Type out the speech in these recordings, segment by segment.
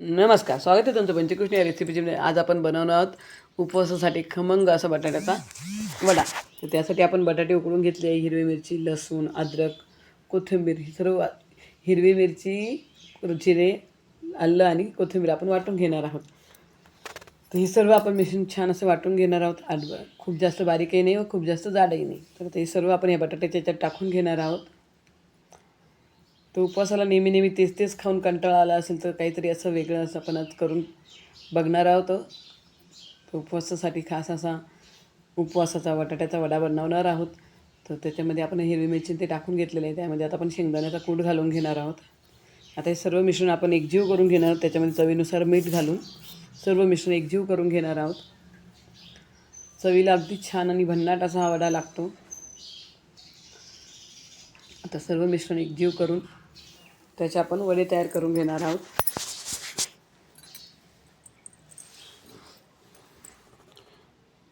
नमस्कार स्वागत आहे तुमचं पंचकृष्ण या रेसिपीची आज आपण बनवणार आहोत उपवासासाठी खमंग असा बटाट्याचा वडा. तर त्यासाठी आपण बटाटे उकडून घेतले हिरवी मिरची लसूण अद्रक कोथिंबीर. ही सर्व हिरवी मिरची जिरे आलं आणि कोथिंबीर आपण वाटून घेणार आहोत. तर हे सर्व आपण मिश्रण छान असं वाटून घेणार आहोत. आड खूप जास्त बारीकही नाही व खूप जास्त जाडही नाही. तर ते सर्व आपण या बटाट्याच्या याच्यात टाकून घेणार आहोत. तर उपवासाला नेहमी नेहमी तेच तेच खाऊन कंटाळा आला असेल तर काहीतरी असं वेगळं असं आपण आज करून बघणार आहोत. तर उपवासासाठी खास असा उपवासाचा बटाट्याचा वडा बनवणार आहोत. तर त्याच्यामध्ये आपण हिरवी मिरची ते टाकून घेतलेले आहे. त्यामध्ये आता आपण शेंगदाण्याचा कूट घालून घेणार आहोत. आता हे सर्व मिश्रण आपण एकजीव करून घेणार आहोत. त्याच्यामध्ये चवीनुसार मीठ घालून सर्व मिश्रण एकजीव करून घेणार आहोत. चवीला अगदी छान आणि भन्नाट असा हा वडा लागतो. आता सर्व मिश्रण एकजीव करून त्याचे आपण वडे तयार करून घेणार आहोत.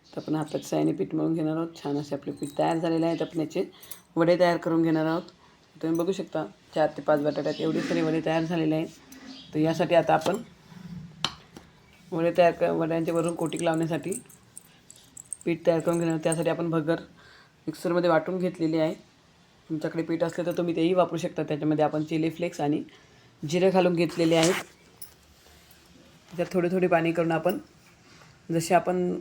तर आपण हातात सायने पीठ मळून घेणार आहोत. छान असे आपले पीठ तयार झालेले आहेत आपण याचे. वडे तयार करून घेणार आहोत. तुम्ही बघू शकता चार ते पाच बटाट्यात एवढे सारे वडे तयार झालेले आहेत. तर यासाठी आता आपण वडे तयार क वड्यांच्या वरून कोटिक लावण्यासाठी पीठ तयार करून घेणार त्यासाठी आपण भगर मिक्सरमध्ये वाटून घेतलेली आहे. तुमच्याकडे पीठ असले तर तुम्ही तेही वापरू शकता. त्याच्यामध्ये आपण चिली फ्लेक्स आणि जिरे घालून घेतलेले आहेत. त्याच्यात थोडे थोडे पाणी करून आपण जसे आपण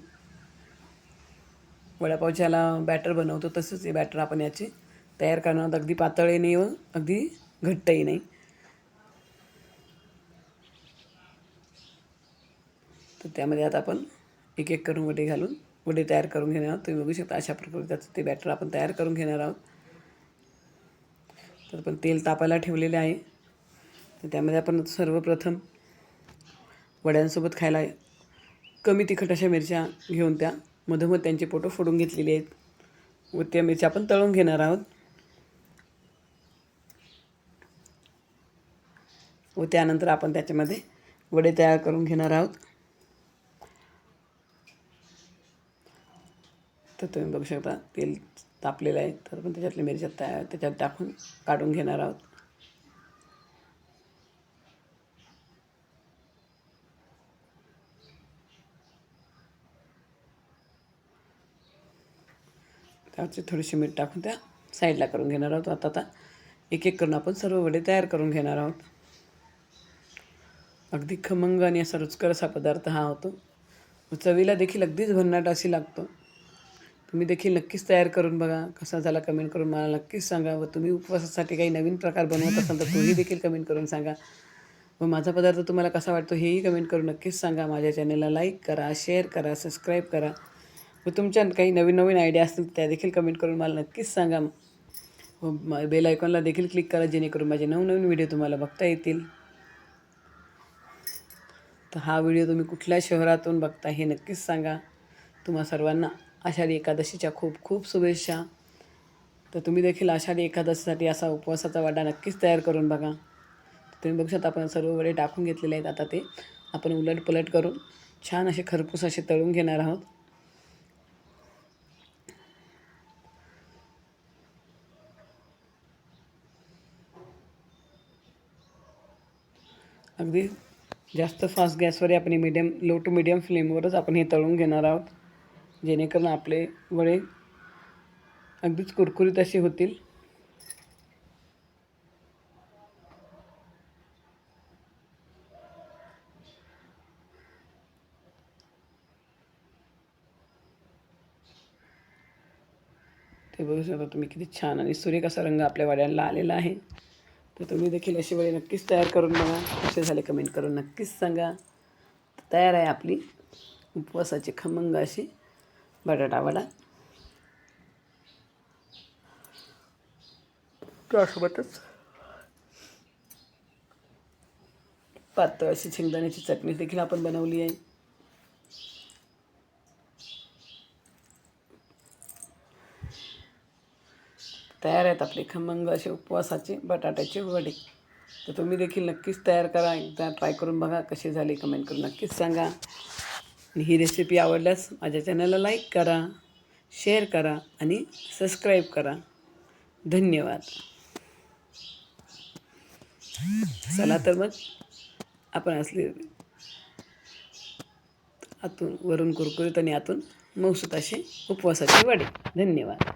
वडापावच्याला बॅटर बनवतो तसंच हे बॅटर आपण याचे तयार करणार. आहोत अगदी पातळही नाही व अगदी घट्टही नाही. तर त्यामध्ये आता आपण एक एक करून वडे घालून वडे तयार करून घेणार आहोत. तुम्ही बघू शकता अशा प्रकारे त्याचं ते बॅटर आपण तयार करून घेणार आहोत. तर आपण तेल तापायला ठेवलेले आहे. तर त्यामध्ये आपण सर्वप्रथम वड्यांसोबत खायला कमी तिखट अशा मिरच्या घेऊन त्या मधोमध त्यांचे पोटं फोडून घेतलेले आहेत. व त्या मिरच्या आपण तळून घेणार आहोत. व त्यानंतर आपण त्याच्यामध्ये वडे तयार करून घेणार आहोत. तर तुम्ही बघू शकता तेल तापलेलं आहे तर आपण त्याच्यातल्या मिरच्या तयार त्याच्यात टाकून काढून घेणार आहोत. त्याचे थोडीशी मीठ टाकून त्या साईडला करून घेणार आहोत. आता आता एक एक करून आपण सर्व वडे तयार करून घेणार आहोत. अगदी खमंग आणि असा रुचकर असा पदार्थ हा होतो. चवीला देखील अगदीच भन्नाट अशी लागतो. तुम्ही देखील नक्कीच तयार करून बघा कसा झाला कमेंट करून मला नक्कीच सांगा व तुम्ही उपवासासाठी काही नवीन प्रकार बनवत असाल तर तोही देखील कमेंट करून सांगा. व माझा पदार्थ तुम्हाला कसा वाटतो हेही कमेंट करून नक्कीच सांगा. माझ्या चॅनलला लाईक करा शेअर करा सबस्क्राईब करा. व तुमच्या काही नवीन नवीन आयडिया असतील त्या देखील कमेंट करून मला नक्कीच सांगा. व बेल आयकॉनला देखील क्लिक करा जेणेकरून माझे नवनवीन व्हिडिओ तुम्हाला बघता येतील. तर हा व्हिडिओ तुम्ही कुठल्या शहरातून बघता हे नक्कीच सांगा. तुम्हा सर्वांना आषाढी एकादशीच्या खूप खूप शुभेच्छा. तर तुम्ही देखील आषाढी एकादशीसाठी असा उपवासाचा वाडा नक्कीच तयार करून बघा. तुम्ही बघू शकता आपण सर्व वडे टाकून घेतलेले आहेत आता ते. आपण उलट पलट करून छान असे खरपूस असे तळून घेणार आहोत. अगदी जास्त फास्ट गॅसवर आपण मीडियम लो टू मीडियम फ्लेमवरच आपण हे तळून घेणार आहोत. जेणेकरून आपले वडे अगदीच कुरकुरीत असे होतील. ते बघू शकता तुम्ही किती छान आणि सूर्य कसा रंग आपल्या वड्यांना आलेला आहे. तर तुम्ही देखील अशी वडे नक्कीच तयार करून बघा. कसे झाले कमेंट करून नक्कीच सांगा. तयार आहे आपली उपवासाची खमंग अशी. बटाटा वडा. त्यासोबतच पातळ अशी शेंगदाण्याची चटणी देखील आपण बनवली आहे. तयार आहेत आपले खमंग असे उपवासाचे बटाट्याचे वडे. तर तुम्ही देखील नक्कीच तयार करा. एकदा ट्राय करून बघा कसे झाले. कमेंट करून नक्कीच सांगा. आणि ही रेसिपी आवडल्यास माझ्या चॅनलला लाईक करा शेअर करा आणि सबस्क्राईब करा. धन्यवाद. चला तर मग आपण असले आतून वरून कुरकुरीत आणि आतून मऊसूत असे उपवासाचे वडे. धन्यवाद.